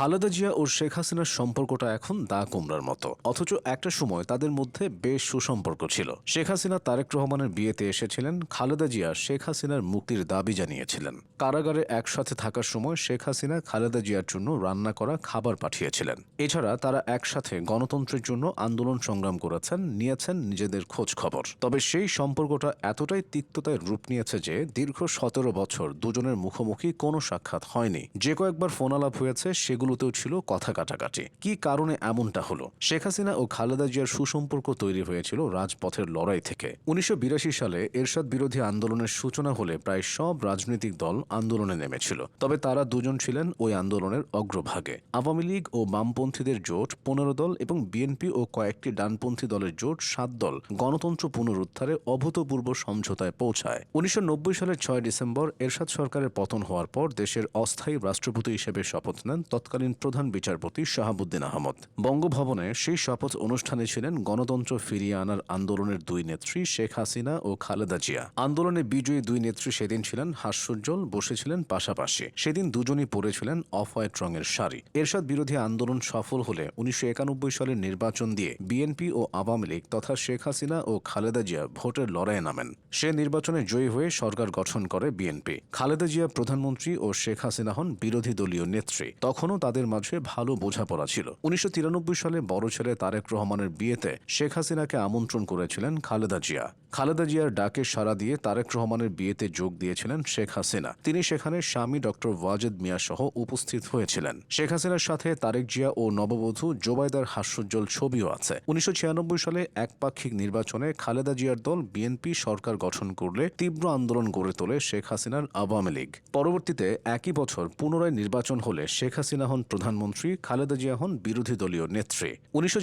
খালেদা জিয়া ও শেখ হাসিনার সম্পর্কটা এখন দা কুমড়ার মতো। অথচ একটা সময় তাদের মধ্যে বেশ সুসম্পর্ক ছিল। শেখ হাসিনা তারেক রহমানের বিয়েতে এসেছিলেন, খালেদা জিয়া শেখ হাসিনার মুক্তির দাবি জানিয়েছিলেন। কারাগারে একসাথে থাকার সময় শেখ হাসিনা খালেদা জিয়ার জন্য রান্না করা খাবার পাঠিয়েছিলেন। এছাড়া তারা একসাথে গণতন্ত্রের জন্য আন্দোলন সংগ্রাম করেছেন, নিয়েছেন নিজেদের খোঁজ খবর। তবে সেই সম্পর্কটা এতটাই তিক্ততায় রূপ নিয়েছে যে দীর্ঘ সতেরো বছর দুজনের মুখোমুখি কোনো সাক্ষাৎ হয়নি। যে কয়েকবার ফোনালাপ হয়েছে সেগুলোতেও ছিল কথা কাটাকাটি। কি কারণে এমনটা হলো? শেখ হাসিনা ও খালেদা জিয়ার সুসম্পর্ক তৈরি হয়েছিল রাজপথের লড়াই থেকে। উনিশশো সালে এরশাদ বিরোধী আন্দোলনের সূচনা হলে প্রায় সব রাজনৈতিক দল আন্দোলনে নেমেছিল। তবে তারা দুজন ছিলেন ওই আন্দোলনের অগ্রভাগে। আওয়ামী লীগ ও বামপন্থীদের জোট পনেরো দল এবং বিএনপি ও কয়েকটি ডানপন্থী দলের জোট সাত দল গণতন্ত্র পুনরুদ্ধারে অভূতপূর্ব সমঝোতায় পৌঁছায়। উনিশশো নব্বই সালের ছয় ডিসেম্বর এরশাদ সরকারের পতন হওয়ার পর দেশের অস্থায়ী রাষ্ট্রপতি হিসেবে শপথ নেন তৎকালীন প্রধান বিচারপতি শাহাবুদ্দিন আহমদ। বঙ্গভবনে সেই শপথ অনুষ্ঠানে ছিলেন গণতন্ত্র ফিরিয়ে আনার আন্দোলনের দুই নেত্রী শেখ হাসিনা ও খালেদা জিয়া। আন্দোলনে বিজয়ী দুই নেত্রী সেদিন ছিলেন হাস্যোজ্জ্বল, বসেছিলেন পাশাপাশি। সেদিন দুজনই পরেছিলেন অফ হোয়াইট রঙের শাড়ি। এরশাদ বিরোধী আন্দোলন সফল হলে উনিশশো একানব্বই সালের নির্বাচন দিয়ে বিএনপি ও আওয়ামী লীগ তথা শেখ হাসিনা ও খালেদা জিয়া ভোটের লড়াইয়ে নামেন। সে নির্বাচনে জয়ী হয়ে সরকার গঠন করে বিএনপি। খালেদা জিয়া প্রধানমন্ত্রী ও শেখ হাসিনা হন বিরোধী দলীয় নেত্রী। তখনও তাদের মাঝে ভালো বোঝাপড়া ছিল। উনিশশো তিরানব্বই সালে বড় ছেলে তারেক রহমানের বিয়েতে শেখ হাসিনাকে আমন্ত্রণ করেছিলেন খালেদা জিয়া। খালেদা জিয়ার ডাকে সাড়া দিয়ে তারেক রহমানের বিয়েতে যোগ দিয়েছিলেন শেখ হাসিনা। তিনি সেখানে স্বামী ডক্টর ওয়াজেদ মিয়া সহ উপস্থিত হয়েছিলেন। শেখ হাসিনার সাথে তারেক জিয়া ও নববধূ জোবাইদার হাস্যোজ্জ্বল ছবিও আছে। উনিশশো ছিয়ানব্বই সালে একপাক্ষিক নির্বাচনে খালেদা জিয়ার দল বিএনপি সরকার গঠন করলে তীব্র আন্দোলন গড়ে তোলে শেখ হাসিনার আওয়ামী লীগ। পরবর্তীতে একই বছর পুনরায় নির্বাচন হলে শেখ হাসিনা হন প্রধানমন্ত্রী, খালেদা জিয়া হন বিরোধী দলীয় নেত্রী। উনিশশো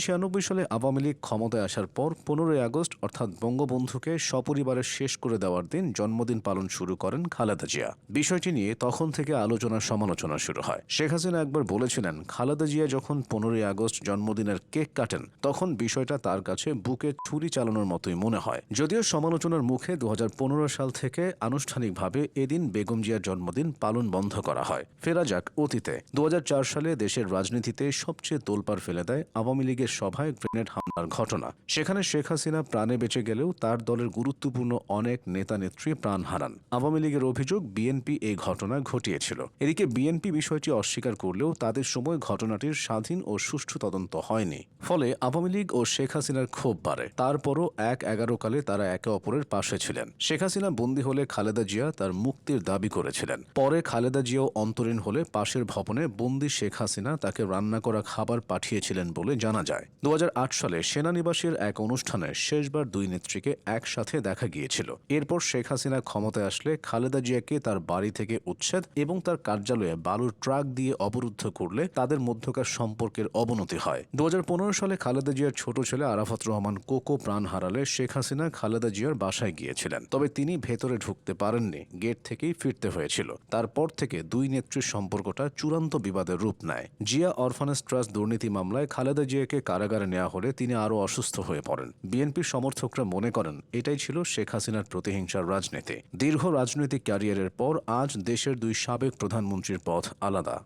সালে আওয়ামী লীগ ক্ষমতায় আসার পর পনেরোই আগস্ট, অর্থাৎ বঙ্গবন্ধুকে সপরিবারে শেষ করে দেওয়ার দিন জন্মদিন পালন শুরু করেন খালেদা জিয়া। বিষয়টি নিয়ে তখন থেকে আলোচনা সমালোচনা শুরু হয়। শেখ হাসিনা একবার বলেছিলেন, খালেদা জিয়া যখন পনেরোই আগস্ট জন্মদিনের কেক কাটেন, তখন বিষয়টা তার কাছে বুকে ছুরি চালানোর মতোই মনে হয়। যদিও সমালোচনার মুখে দু হাজার পনেরো সাল থেকে আনুষ্ঠানিকভাবে এদিন বেগম জিয়ার জন্মদিন পালন বন্ধ করা হয়। ফেরা যাক অতীতে। দু সালে দেশের রাজনীতিতে সবচেয়ে তোলপাড় ফেলে দেয় আওয়ামী লীগের সভায় গ্রেনেড হামলার ঘটনা। সেখানে শেখ হাসিনা প্রাণে বেঁচে গেলেও তার দলের গুরুত্বপূর্ণ অনেক নেতা নেত্রী প্রাণ হারান। আওয়ামী লীগের অভিযোগ, বিএনপি এই ঘটনা ঘটিয়েছিল। এদিকে বিএনপি বিষয়টি অস্বীকার করলেও তাদের সময় ঘটনাটির স্বাধীন ও সুষ্ঠু তদন্ত হয়নি। ফলে আওয়ামী লীগ ও শেখ হাসিনার ক্ষোভ বাড়ে। তারপরও এক এগারো কালে তারা একে অপরের পাশে ছিলেন। শেখ হাসিনা বন্দী হলে খালেদা জিয়া তার মুক্তির দাবি করেছিলেন। পরে খালেদা জিয়াও অন্তরীণ হলে পাশের ভবনে বন্দী শেখ হাসিনা তাকে রান্না করা খাবার পাঠিয়েছিলেন বলে জানা যায় দু হাজার আট সালে সেনানিবাসের এক অনুষ্ঠানে শেষবার দুই নেত্রীকে একসাথে দেখা গিয়েছিল। এরপর শেখ হাসিনা ক্ষমতায় আসলে খালেদা জিয়াকে তার বাড়ি থেকে উচ্ছেদ এবং তার কার্যালয়ে বালুর ট্রাক দিয়ে অবরুদ্ধ করলে তাদের মধ্যকার সম্পর্কের অবনতি হয়। দু হাজার পনেরো সালে খালেদা জিয়ার ছোট ছেলে আরাফাত রহমান কোকো প্রাণ হারালে শেখ হাসিনা খালেদা জিয়ার বাসায় গিয়েছিলেন। তবে তিনি ভেতরে ঢুকতে পারেননি, গেট থেকেই ফিরতে হয়েছিল। তারপর থেকে দুই নেত্রীর সম্পর্কটা চূড়ান্ত বিবাদের রূপ নেয়। জিয়া অরফানেস ট্রাস্ট দুর্নীতি মামলায় খালেদা জিয়াকে কারাগারে নেওয়া হলে তিনি আরও অসুস্থ হয়ে পড়েন। বিএনপির সমর্থকরা মনে করেন, এটাই ছিল শেখ হাসিনার প্রতিহিংসার রাজনীতি। দীর্ঘ রাজনৈতিক ক্যারিয়ারের পর আজ দেশের দুই সাবেক প্রধানমন্ত্রীর পথ আলাদা।